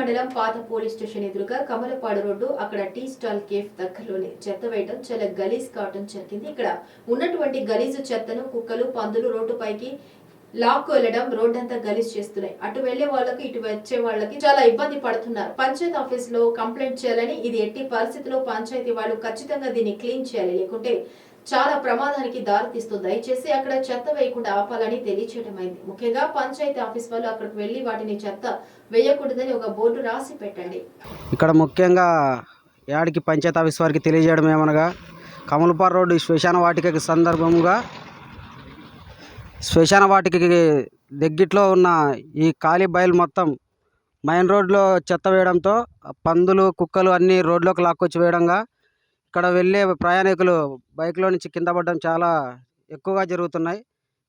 మండలం పాత police station ఎదురుగా కమలపాడు రోడ్డు అక్కడ టీ స్టాల్ కేఫ్ దగ్గరలోనే చెత్త వేయడం చాలా గలీజ్ కావటం జరిగింది. ఇక్కడ ఉన్నటువంటి గలీజు చెత్తను కుక్కలు పందులు రోడ్డుపైకి లాక్కు వెళ్ళడం రోడ్డంతా గలీజ్ చేస్తున్నాయి. అటు వెళ్ళే వాళ్ళకి ఇటు వచ్చే వాళ్ళకి చాలా ఇబ్బంది పడుతున్నారు. పంచాయతీ ఆఫీస్లో కంప్లైంట్ చేయాలని ఇది ఎట్టి పరిస్థితిలో పంచాయతీ వాళ్ళు ఖచ్చితంగా దీన్ని క్లీన్ చేయాలి. లేకుంటే చాలా ప్రమాదానికి దారితీస్తూ దయచేసి అక్కడ చెత్త వేయకుండా ఆపాలని తెలియచేయడం ముఖ్యంగా పంచాయతీ ఆఫీస్ వాళ్ళు అక్కడికి వెళ్ళి వాటిని చెత్త వేయకూడదని ఒక బోర్డు రాసి పెట్టండి. ఇక్కడ ముఖ్యంగా యాడికి పంచాయతీ ఆఫీస్ వారికి తెలియజేయడం ఏమనగా కమలపార్ రోడ్డు శ్మశాన వాటికకి సందర్భంగా శ్మశాన వాటికకి దగ్గిట్లో ఉన్న ఈ ఖాళీ బయలు మొత్తం మెయిన్ రోడ్లో చెత్త వేయడంతో పందులు కుక్కలు అన్నీ రోడ్లోకి లాక్కొచ్చి వేయడంగా ఇక్కడ వెళ్ళే ప్రయాణికులు బైక్లో నుంచి కింద పడడం చాలా ఎక్కువగా జరుగుతున్నాయి.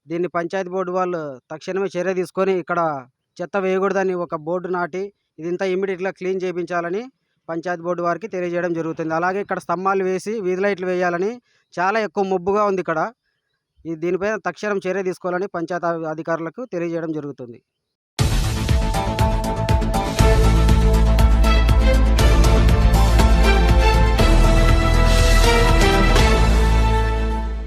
దీన్ని పంచాయతీ బోర్డు వాళ్ళు తక్షణమే చర్య తీసుకొని ఇక్కడ చెత్త వేయకూడదని ఒక బోర్డు నాటి ఇదంతా ఇమ్మీడియట్గా క్లీన్ చేయించాలని పంచాయతీ బోర్డు వారికి తెలియజేయడం జరుగుతుంది. అలాగే ఇక్కడ స్తంభాలు వేసి వీధి లైట్లు వేయాలని చాలా ఎక్కువ మబ్బుగా ఉంది ఇక్కడ. ఈ దీనిపైన తక్షణం చర్య తీసుకోవాలని పంచాయతీ అధికారులకు తెలియజేయడం జరుగుతుంది.